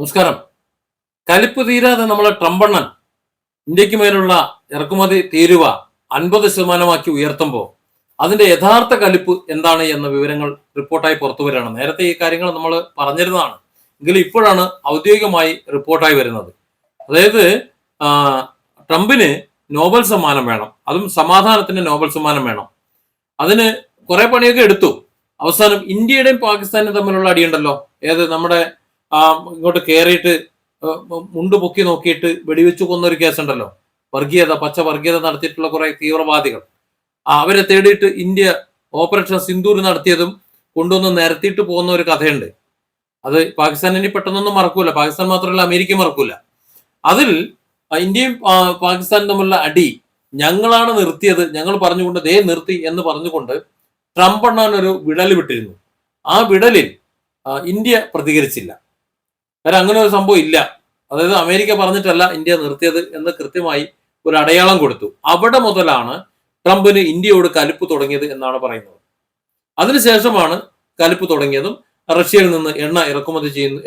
നമസ്കാരം. കലിപ്പ് തീരാതെ നമ്മളെ ട്രംപണ്ണൻ ഇന്ത്യയ്ക്ക് മേലുള്ള ഇറക്കുമതി തീരുവ അൻപത് ശതമാനമാക്കി ഉയർത്തുമ്പോൾ അതിന്റെ യഥാർത്ഥ കലിപ്പ് എന്താണ് എന്ന വിവരങ്ങൾ റിപ്പോർട്ടായി പുറത്തു വരികയാണ്. നേരത്തെ ഈ കാര്യങ്ങൾ നമ്മൾ പറഞ്ഞിരുന്നതാണ്. എങ്കിലും ഇപ്പോഴാണ് ഔദ്യോഗികമായി റിപ്പോർട്ടായി വരുന്നത്. അതായത് ട്രംപിന് നോബൽ സമ്മാനം വേണം. അതും സമാധാനത്തിന് നോബൽ സമ്മാനം വേണം. അതിന് കുറെ പണിയൊക്കെ എടുത്തു. അവസാനം ഇന്ത്യയുടെയും പാകിസ്ഥാനും തമ്മിലുള്ള അടിയുണ്ടല്ലോ. ഏത് നമ്മുടെ ആ ഇങ്ങോട്ട് കയറിയിട്ട് മുണ്ട് പൊക്കി നോക്കിയിട്ട് വെടിവെച്ചു കൊന്ന ഒരു കേസുണ്ടല്ലോ. വർഗീയത പച്ച വർഗീയത നടത്തിയിട്ടുള്ള കുറെ തീവ്രവാദികൾ. അവരെ തേടിയിട്ട് ഇന്ത്യ ഓപ്പറേഷൻ സിന്ദൂർ നടത്തിയതും കൊണ്ടുവന്ന് നിരത്തിയിട്ട് പോകുന്ന ഒരു കഥയുണ്ട്. അത് പാകിസ്ഥാൻ ഇനി പെട്ടെന്നൊന്നും മറക്കൂല. പാകിസ്ഥാൻ മാത്രമല്ല അമേരിക്ക മറക്കൂല. അതിൽ ഇന്ത്യയും പാകിസ്ഥാനും തമ്മിലുള്ള അടി ഞങ്ങളാണ് നിർത്തിയത് ഞങ്ങൾ പറഞ്ഞുകൊണ്ട് ദേ നിർത്തി എന്ന് പറഞ്ഞുകൊണ്ട് ട്രംപ് എണ്ണാൻ ഒരു വിടൽ വിട്ടിരുന്നു. ആ വിടലിൽ ഇന്ത്യ പ്രതികരിച്ചില്ല. കാരണം അങ്ങനെ ഒരു സംഭവം ഇല്ല. അതായത് അമേരിക്ക പറഞ്ഞിട്ടല്ല ഇന്ത്യ നിർത്തിയത് എന്ന് കൃത്യമായി ഒരു അടയാളം കൊടുത്തു. അവിടെ മുതലാണ് ട്രംപിന് ഇന്ത്യയോട് കലിപ്പ് തുടങ്ങിയത് എന്നാണ് പറയുന്നത്. അതിനുശേഷമാണ് കലിപ്പ് തുടങ്ങിയതും റഷ്യയിൽ നിന്ന് എണ്ണ ഇറക്കുമതി ചെയ്യുന്ന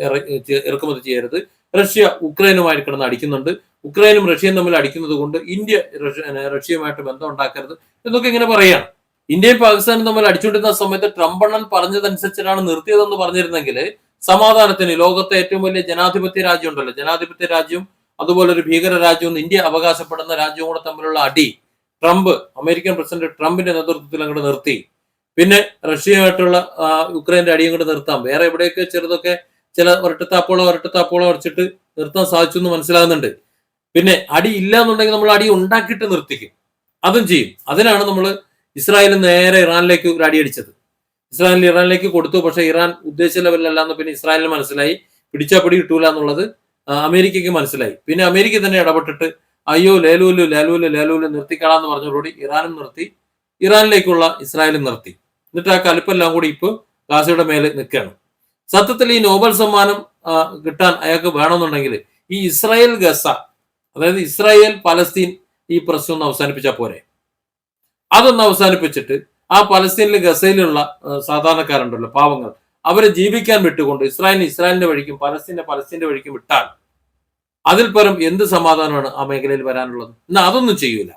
ഇറക്കുമതി ചെയ്യരുത്. റഷ്യ ഉക്രൈനുമായി കിടന്ന് അടിക്കുന്നുണ്ട്. ഉക്രൈനും റഷ്യയും തമ്മിൽ അടിക്കുന്നത് കൊണ്ട് ഇന്ത്യ റഷ്യയുമായിട്ട് ബന്ധം ഉണ്ടാക്കരുത് എന്നൊക്കെ ഇങ്ങനെ പറയുകയാണ് ഇന്ത്യയും പാകിസ്ഥാനും തമ്മിൽ അടിച്ചുകൊണ്ടിരുന്ന സമയത്ത് ട്രംപ് അണ്ണൻ പറഞ്ഞതനുസരിച്ചിട്ടാണ് നിർത്തിയതെന്ന് പറഞ്ഞിരുന്നെങ്കിൽ സമാധാനത്തിന് ലോകത്തെ ഏറ്റവും വലിയ ജനാധിപത്യ രാജ്യം ഉണ്ടല്ലോ ജനാധിപത്യ രാജ്യവും അതുപോലെ ഒരു ഭീകര രാജ്യവും ഇന്ത്യ അവകാശപ്പെടുന്ന രാജ്യവും കൂടെ തമ്മിലുള്ള അടി ട്രംപ് അമേരിക്കൻ പ്രസിഡന്റ് ട്രംപിന്റെ നേതൃത്വത്തിൽ അങ്ങോട്ട് നിർത്തി. പിന്നെ റഷ്യയുമായിട്ടുള്ള യുക്രൈന്റെ അടിയും കൂടെ നിർത്താം. വേറെ എവിടെയൊക്കെ ചെറുതൊക്കെ ചില ഒരട്ടത്താപ്പോളോ ഒരട്ടത്താപ്പോളോ അടിച്ചിട്ട് നിർത്താൻ സാധിച്ചു എന്ന് മനസ്സിലാകുന്നുണ്ട്. പിന്നെ അടി ഇല്ല എന്നുണ്ടെങ്കിൽ നമ്മൾ അടി ഉണ്ടാക്കിയിട്ട് നിർത്തിക്കും. അതും ചെയ്യും. അതിനാണ് നമ്മൾ ഇസ്രായേൽ നേരെ ഇറാനിലേക്ക് ഒരു അടി ഇസ്രായേൽ ഇറാനിലേക്ക് കൊടുത്തു. പക്ഷെ ഇറാൻ ഉദ്ദേശിച്ച ലെവലിലല്ല എന്ന് പിന്നെ ഇസ്രായേലിന് മനസ്സിലായി. പിടിച്ചാ പിടി കിട്ടൂല എന്നുള്ളത് അമേരിക്കയ്ക്ക് മനസ്സിലായി. പിന്നെ അമേരിക്ക തന്നെ ഇടപെട്ടിട്ട് അയ്യോ ലേലൂലു ലേലൂലു ലേലൂലു നിർത്തിക്കളാന്ന് പറഞ്ഞതോടുകൂടി ഇറാനും നിർത്തി ഇറാനിലേക്കുള്ള ഇസ്രായേലും നിർത്തി. എന്നിട്ട് ആ കലിപ്പെല്ലാം കൂടി ഇപ്പൊ ഗാസയുടെ മേലെ നിൽക്കുകയാണ്. സത്യത്തിൽ ഈ നോബൽ സമ്മാനം കിട്ടാൻ അയാൾക്ക് വേണമെന്നുണ്ടെങ്കിൽ ഈ ഇസ്രായേൽ ഗസ അതായത് ഇസ്രായേൽ പലസ്തീൻ ഈ പ്രശ്നം ഒന്ന് അവസാനിപ്പിച്ചാൽ പോരെ. അതൊന്ന് അവസാനിപ്പിച്ചിട്ട് ആ പലസ്തീനിലെ ഗസയിലുള്ള സാധാരണക്കാരുണ്ടല്ലോ പാവങ്ങൾ. അവരെ ജീവിക്കാൻ വിട്ടുകൊണ്ട് ഇസ്രായേലിന് ഇസ്രായേലിന്റെ വഴിക്കും പലസ്തീനെ പലസ്തീന്റെ വഴിക്കും വിട്ടാൽ അതിൽ പരം എന്ത് സമാധാനമാണ് ആ മേഖലയിൽ വരാനുള്ളത്? എന്നാൽ അതൊന്നും ചെയ്യൂല.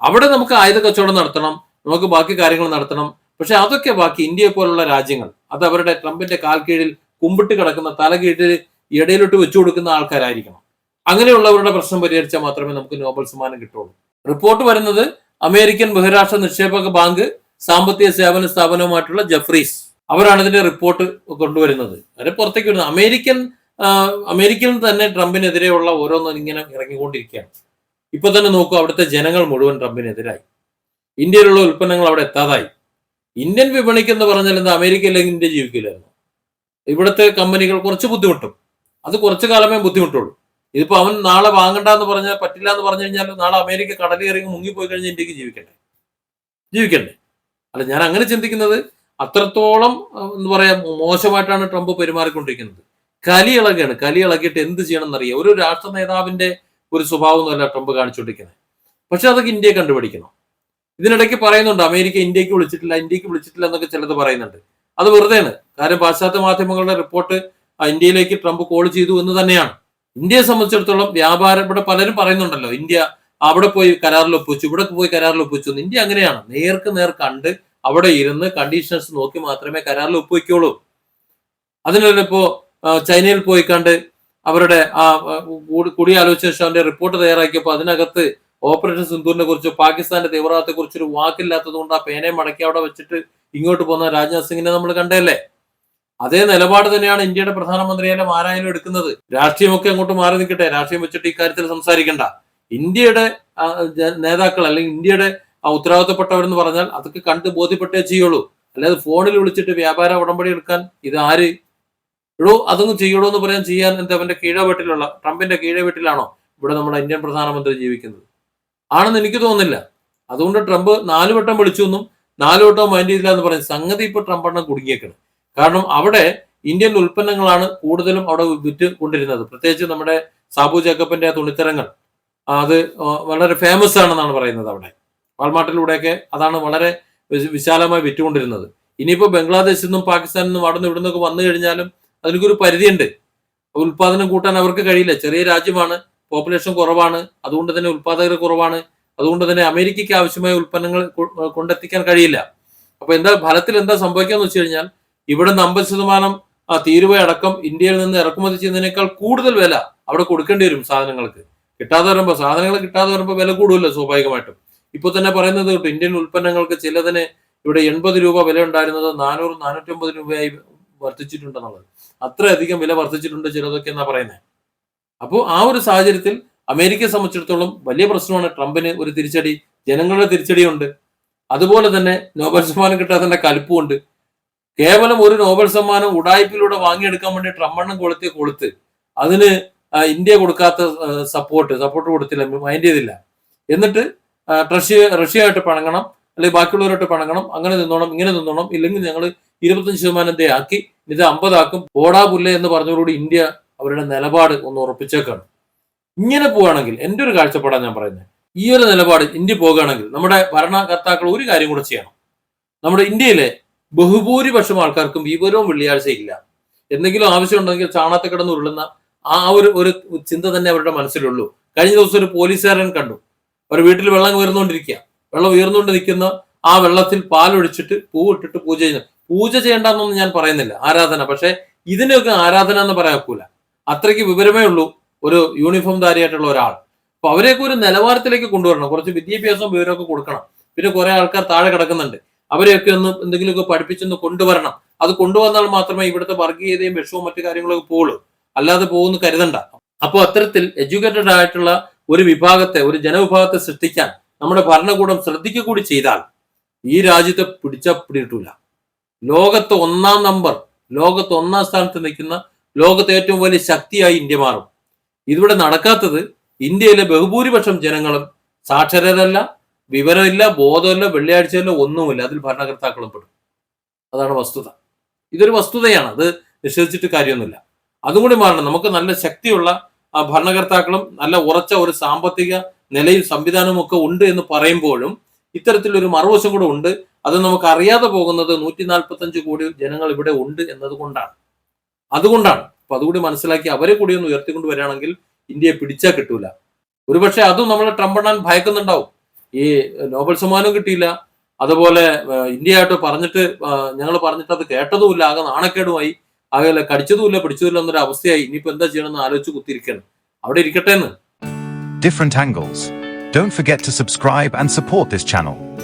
അവിടെ നമുക്ക് ആയുധ കച്ചവടം നടത്തണം നമുക്ക് ബാക്കി കാര്യങ്ങൾ നടത്തണം. പക്ഷെ അതൊക്കെ ബാക്കി ഇന്ത്യയെ പോലുള്ള രാജ്യങ്ങൾ അത് അവരുടെ ട്രംപിന്റെ കാൽ കീഴിൽ കുമ്പിട്ട് കിടക്കുന്ന തല കീഴിൽ ഇടയിലോട്ട് വെച്ചു കൊടുക്കുന്ന ആൾക്കാരായിരിക്കണം. അങ്ങനെയുള്ളവരുടെ പ്രശ്നം പരിഹരിച്ചാൽ മാത്രമേ നമുക്ക് നോബൽ സമ്മാനം കിട്ടുള്ളൂ. റിപ്പോർട്ട് വരുന്നത് അമേരിക്കൻ ബഹിരാഷ്ട്ര നിക്ഷേപക ബാങ്ക് സാമ്പത്തിക സേവന സ്ഥാപനവുമായിട്ടുള്ള ജഫ്രീസ് അവരാണ് ഇതിന്റെ റിപ്പോർട്ട് കൊണ്ടുവരുന്നത്. അവരെ പുറത്തേക്ക് വരുന്നത് അമേരിക്കൻ അമേരിക്കയിൽ തന്നെ ട്രംപിനെതിരെയുള്ള ഓരോന്നും ഇങ്ങനെ ഇറങ്ങിക്കൊണ്ടിരിക്കുകയാണ്. ഇപ്പൊ തന്നെ നോക്കൂ അവിടുത്തെ ജനങ്ങൾ മുഴുവൻ ട്രംപിനെതിരായി. ഇന്ത്യയിലുള്ള ഉൽപ്പന്നങ്ങൾ അവിടെ എത്താതായി. ഇന്ത്യൻ വിപണിക്ക് എന്ന് പറഞ്ഞാൽ എന്താ അമേരിക്കയിലേക്ക് ഇന്ത്യ ജീവിക്കില്ലായിരുന്നു. ഇവിടുത്തെ കമ്പനികൾ കുറച്ച് ബുദ്ധിമുട്ടും. അത് കുറച്ചു കാലമേ ബുദ്ധിമുട്ടുള്ളൂ. ഇതിപ്പോ അവൻ നാളെ വാങ്ങണ്ട എന്ന് പറഞ്ഞാൽ പറ്റില്ല എന്ന് പറഞ്ഞു കഴിഞ്ഞാൽ നാളെ അമേരിക്ക കടലിൽ ഇറങ്ങി മുങ്ങിപ്പോയി കഴിഞ്ഞാൽ ഇന്ത്യയ്ക്ക് ജീവിക്കണ്ടേ? ജീവിക്കണ്ടേ? അല്ല ഞാൻ അങ്ങനെ ചിന്തിക്കുന്നത് അത്രത്തോളം എന്ന് പറയാ മോശമായിട്ടാണ് ട്രംപ് പെരുമാറിക്കൊണ്ടിരിക്കുന്നത്. കലി ഇളകാണ്. കലി ഇളകിയിട്ട് എന്ത് ചെയ്യണം എന്നറിയാം ഒരു രാഷ്ട്ര നേതാവിന്റെ ഒരു സ്വഭാവമൊന്നുമല്ല ട്രംപ് കാണിച്ചുകൊണ്ടിരിക്കുന്നത്. പക്ഷെ അതൊക്കെ ഇന്ത്യയെ കണ്ടുപിടിക്കണം. ഇതിനിടയ്ക്ക് പറയുന്നുണ്ട് അമേരിക്ക ഇന്ത്യയ്ക്ക് വിളിച്ചിട്ടില്ല ഇന്ത്യയ്ക്ക് വിളിച്ചിട്ടില്ല എന്നൊക്കെ ചിലത് പറയുന്നുണ്ട്. അത് വെറുതെയാണ്. കാരണം പാശ്ചാത്യ മാധ്യമങ്ങളുടെ റിപ്പോർട്ട് ഇന്ത്യയിലേക്ക് ട്രംപ് കോൾ ചെയ്തു എന്ന് തന്നെയാണ്. ഇന്ത്യയെ സംബന്ധിച്ചിടത്തോളം വ്യാപാരം ഇവിടെ പലരും പറയുന്നുണ്ടല്ലോ ഇന്ത്യ അവിടെ പോയി കരാറിൽ ഒപ്പിച്ചു ഇവിടെ പോയി കരാറിൽ ഒപ്പിച്ചു ഇന്ത്യ അങ്ങനെയാണ്. നേർക്ക് നേർ കണ്ട് അവിടെ ഇരുന്ന് കണ്ടീഷൻസ് നോക്കി മാത്രമേ കരാറിൽ ഒപ്പുവെക്കുള്ളൂ. അതിനിപ്പോ ചൈനയിൽ പോയി കണ്ട് അവരുടെ ആ കൂടിയാലോചന ശേഷം റിപ്പോർട്ട് തയ്യാറാക്കിയപ്പോൾ അതിനകത്ത് ഓപ്പറേഷൻ സിന്ധൂരിനെ കുറിച്ച് പാകിസ്ഥാന്റെ തീവ്രവാദത്തെ കുറിച്ച് ഒരു വാക്കില്ലാത്തത് കൊണ്ട് ആ പേനയെ മടക്കി അവിടെ വെച്ചിട്ട് ഇങ്ങോട്ട് പോകുന്ന രാജ്നാഥ് സിംഗിനെ നമ്മൾ കണ്ടല്ലേ അതേ നിലപാട് തന്നെയാണ് ഇന്ത്യയുടെ പ്രധാനമന്ത്രിയായാലും ആരായാലും എടുക്കുന്നത്. രാഷ്ട്രീയമൊക്കെ അങ്ങോട്ട് മാറി നിൽക്കട്ടെ. രാഷ്ട്രീയം വെച്ചിട്ട് ഇക്കാര്യത്തിൽ സംസാരിക്കണ്ട. ഇന്ത്യയുടെ നേതാക്കൾ അല്ലെങ്കിൽ ഇന്ത്യയുടെ ആ ഉത്തരവാദിത്തപ്പെട്ടവരെന്ന് പറഞ്ഞാൽ അതൊക്കെ കണ്ട് ബോധ്യപ്പെട്ടേ ചെയ്യുള്ളൂ. അല്ലാതെ ഫോണിൽ വിളിച്ചിട്ട് വ്യാപാര ഉടമ്പടി എടുക്കാൻ ഇത് ആര്? എടോ അതൊന്നും ചെയ്യണോ എന്ന് പറയാൻ ചെയ്യാൻ എന്താ അവന്റെ കീഴ വീട്ടിലുള്ള ട്രംപിന്റെ കീഴ വീട്ടിലാണോ ഇവിടെ നമ്മുടെ ഇന്ത്യൻ പ്രധാനമന്ത്രി ജീവിക്കുന്നത്? ആണെന്ന് എനിക്ക് തോന്നുന്നില്ല. അതുകൊണ്ട് ട്രംപ് നാല് വട്ടം വിളിച്ചു എന്നും നാല് വട്ടം മൈൻഡ് ചെയ്തില്ല എന്ന് പറയും സംഗതി ഇപ്പൊ ട്രംപ് എണ്ണം കുടുങ്ങിയേക്കണം. കാരണം അവിടെ ഇന്ത്യൻ ഉൽപ്പന്നങ്ങളാണ് കൂടുതലും അവിടെ വിറ്റ് കൊണ്ടിരുന്നത്. പ്രത്യേകിച്ച് നമ്മുടെ സാബു ജേക്കബിന്റെ ആ തുണിത്തരങ്ങൾ അത് വളരെ ഫേമസ് ആണെന്നാണ് പറയുന്നത് അവിടെ. വാൾമാർട്ടിലൂടെയൊക്കെ അതാണ് വളരെ വിശ- വിശാലമായി വിറ്റുകൊണ്ടിരുന്നത്. ഇനിയിപ്പോൾ ബംഗ്ലാദേശിൽ നിന്നും പാകിസ്ഥാനിൽ നിന്നും അവിടെ നിന്ന് ഇവിടെ നിന്നൊക്കെ വന്നു കഴിഞ്ഞാലും അതിനൊക്കെ ഒരു പരിധിയുണ്ട്. ഉൽപാദനം കൂട്ടാൻ അവർക്ക് കഴിയില്ല. ചെറിയ രാജ്യമാണ് പോപ്പുലേഷൻ കുറവാണ് അതുകൊണ്ട് തന്നെ ഉൽപാദകർ കുറവാണ് അതുകൊണ്ട് തന്നെ അമേരിക്കയ്ക്ക് ആവശ്യമായ ഉൽപ്പന്നങ്ങൾ കൊണ്ടെത്തിക്കാൻ കഴിയില്ല. അപ്പൊ എന്താ ഫലത്തിൽ എന്താ സംഭവിക്കാന്ന് വെച്ച് കഴിഞ്ഞാൽ ഇവിടെ നിന്ന് അമ്പത് ശതമാനം ആ തീരുവ അടക്കം ഇന്ത്യയിൽ നിന്ന് ഇറക്കുമതി ചെയ്യുന്നതിനേക്കാൾ കൂടുതൽ വില അവിടെ കൊടുക്കേണ്ടി വരും സാധനങ്ങൾക്ക്. കിട്ടാതെ വരുമ്പോൾ സാധനങ്ങൾ കിട്ടാതെ വരുമ്പോൾ വില കൂടുമല്ലോ സ്വാഭാവികമായിട്ടും. ഇപ്പൊ തന്നെ പറയുന്നത് ഇന്ത്യൻ ഉൽപ്പന്നങ്ങൾക്ക് ചിലതിന് ഇവിടെ എൺപത് രൂപ വില ഉണ്ടായിരുന്നത് നാനൂറ് നാനൂറ്റമ്പത് രൂപയായി വർദ്ധിച്ചിട്ടുണ്ടെന്നുള്ളത്. അത്രയധികം വില വർദ്ധിച്ചിട്ടുണ്ട് ചിലതൊക്കെ എന്നാ പറയുന്നത് അപ്പോൾ ആ ഒരു സാഹചര്യത്തിൽ അമേരിക്കയെ സംബന്ധിച്ചിടത്തോളം വലിയ പ്രശ്നമാണ് ട്രംപിന് ഒരു തിരിച്ചടി ജനങ്ങളുടെ തിരിച്ചടിയുണ്ട്. അതുപോലെ തന്നെ നോബൽ സമ്മാനം കിട്ടാത്തതിന്റെ കലിപ്പുണ്ട് കേവലം ഒരു നോബൽ സമ്മാനം ഉടായ്പിലൂടെ വാങ്ങിയെടുക്കാൻ വേണ്ടി ട്രംപെണ്ണം കൊളുത്തി കൊളുത്ത് അതിന് ഇന്ത്യ കൊടുക്കാത്ത സപ്പോർട്ട് സപ്പോർട്ട് കൊടുത്തില്ല മൈൻഡ് ചെയ്തില്ല. എന്നിട്ട് റഷ്യ റഷ്യയായിട്ട് പണങ്ങണം അല്ലെങ്കിൽ ബാക്കിയുള്ളവരായിട്ട് പണങ്ങണം അങ്ങനെ നിന്നോണം ഇങ്ങനെ നിന്നോണം ഇല്ലെങ്കിൽ ഞങ്ങൾ ഇരുപത്തഞ്ച് ശതമാനത്തെ ആക്കി ഇത് അമ്പതാക്കും പോടാ പുല്ല എന്ന് പറഞ്ഞതോടുകൂടി ഇന്ത്യ അവരുടെ നിലപാട് ഒന്ന് ഉറപ്പിച്ചേക്കാണ്. ഇങ്ങനെ പോവുകയാണെങ്കിൽ എന്റെ ഒരു കാഴ്ചപ്പാടാണ് ഞാൻ പറയുന്നത് ഈ ഒരു നിലപാട് ഇന്ത്യ പോകുകയാണെങ്കിൽ നമ്മുടെ ഭരണകർത്താക്കൾ ഒരു കാര്യം കൂടെ ചെയ്യണം. നമ്മുടെ ഇന്ത്യയിലെ ബഹുഭൂരിപക്ഷം ആൾക്കാർക്കും വിവരവും വെള്ളിയാഴ്ച ഇല്ല എന്തെങ്കിലും ആവശ്യമുണ്ടെങ്കിൽ ചാണത്തെ കിടന്ന് ഉരുളുന്ന ആ ഒരു ഒരു ചിന്ത തന്നെ അവരുടെ മനസ്സിലുള്ളൂ. കഴിഞ്ഞ ദിവസം ഒരു പോലീസുകാരൻ കണ്ടു. ഒരു വീട്ടിൽ വെള്ളം ഉയർന്നുകൊണ്ടിരിക്കുക. വെള്ളം ഉയർന്നുകൊണ്ട് നിൽക്കുന്ന ആ വെള്ളത്തിൽ പാലൊഴിച്ചിട്ട് പൂവിട്ടിട്ട് പൂജ ചെയ്യുന്നത് പൂജ ചെയ്യേണ്ടെന്നൊന്നും ഞാൻ പറയുന്നില്ല. ആരാധന. പക്ഷെ ഇതിനൊക്കെ ആരാധന എന്ന് പറയാൻ ഒക്കൂല. അത്രയ്ക്ക് വിവരമേ ഉള്ളൂ ഒരു യൂണിഫോം ധാരിയായിട്ടുള്ള ഒരാൾ. അപ്പൊ അവരെയൊക്കെ ഒരു നിലവാരത്തിലേക്ക് കൊണ്ടുവരണം. കുറച്ച് വിദ്യാഭ്യാസവും വിവരമൊക്കെ കൊടുക്കണം. പിന്നെ കുറെ ആൾക്കാർ താഴെ കിടക്കുന്നുണ്ട്. അവരെയൊക്കെ ഒന്ന് എന്തെങ്കിലുമൊക്കെ പഠിപ്പിച്ചൊന്ന് കൊണ്ടുവരണം. അത് കൊണ്ടുവന്നാൽ മാത്രമേ ഇവിടുത്തെ വർഗീയതയും വിഷവും മറ്റു കാര്യങ്ങളൊക്കെ പോകുള്ളൂ അല്ലാതെ പോകുമെന്ന് കരുതണ്ട. അപ്പോൾ അത്തരത്തിൽ എഡ്യൂക്കേറ്റഡ് ആയിട്ടുള്ള ഒരു വിഭാഗത്തെ ഒരു ജനവിഭാഗത്തെ സൃഷ്ടിക്കാൻ നമ്മുടെ ഭരണകൂടം ശ്രദ്ധിക്കുക കൂടി ചെയ്താൽ ഈ രാജ്യത്തെ പിടിച്ച പിടിയിട്ടില്ല ലോകത്ത് ഒന്നാം നമ്പർ ലോകത്ത് ഒന്നാം സ്ഥാനത്ത് നിൽക്കുന്ന ലോകത്തെ ഏറ്റവും വലിയ ശക്തിയായി ഇന്ത്യ മാറും. ഇതിവിടെ നടക്കാത്തത് ഇന്ത്യയിലെ ബഹുഭൂരിപക്ഷം ജനങ്ങളും സാക്ഷരരല്ല വിവരമില്ല ബോധമില്ല വെള്ളിയാഴ്ചയില്ല ഒന്നുമില്ല. അതിൽ ഭരണകർത്താക്കളും പെടും. അതാണ് വസ്തുത. ഇതൊരു വസ്തുതയാണ്. അത് നിഷേധിച്ചിട്ട് കാര്യമൊന്നുമില്ല. അതും കൂടി മാറണം. നമുക്ക് നല്ല ശക്തിയുള്ള ഭരണകർത്താക്കളും നല്ല ഉറച്ച ഒരു സാമ്പത്തിക നിലയും സംവിധാനവും ഒക്കെ ഉണ്ട് എന്ന് പറയുമ്പോഴും ഇത്തരത്തിലൊരു മറുവശം കൂടെ ഉണ്ട്. അത് നമുക്ക് അറിയാതെ പോകുന്നത് നൂറ്റി നാൽപ്പത്തഞ്ച് കോടി ജനങ്ങൾ ഇവിടെ ഉണ്ട് എന്നതുകൊണ്ടാണ്. അതുകൊണ്ടാണ്. അപ്പൊ അതുകൂടി മനസ്സിലാക്കി അവരെ കൂടി ഒന്ന് ഉയർത്തിക്കൊണ്ട് വരികയാണെങ്കിൽ ഇന്ത്യയെ പിടിച്ചാൽ കിട്ടൂല. ഒരുപക്ഷെ അതും നമ്മളെ ട്രംപണ്ണാൻ ഭയക്കുന്നുണ്ടാവും. ഈ നോബൽ സമ്മാനം കിട്ടിയില്ല. അതുപോലെ ഇന്ത്യയായിട്ട് പറഞ്ഞിട്ട് ഞങ്ങൾ പറഞ്ഞിട്ട് അത് കേട്ടതുമില്ല. ആകെ നാണക്കേടുമായി. ആകെ കടിച്ചതുമില്ല പിടിച്ചതുമില്ല എന്നൊരു അവസ്ഥയായി. ഇനിയിപ്പോ എന്താ ചെയ്യണമെന്ന് ആലോചിച്ച് കുത്തിയിരിക്കണം അവിടെ ഇരിക്കട്ടെ എന്ന്. Different angles don't forget to subscribe and support this channel.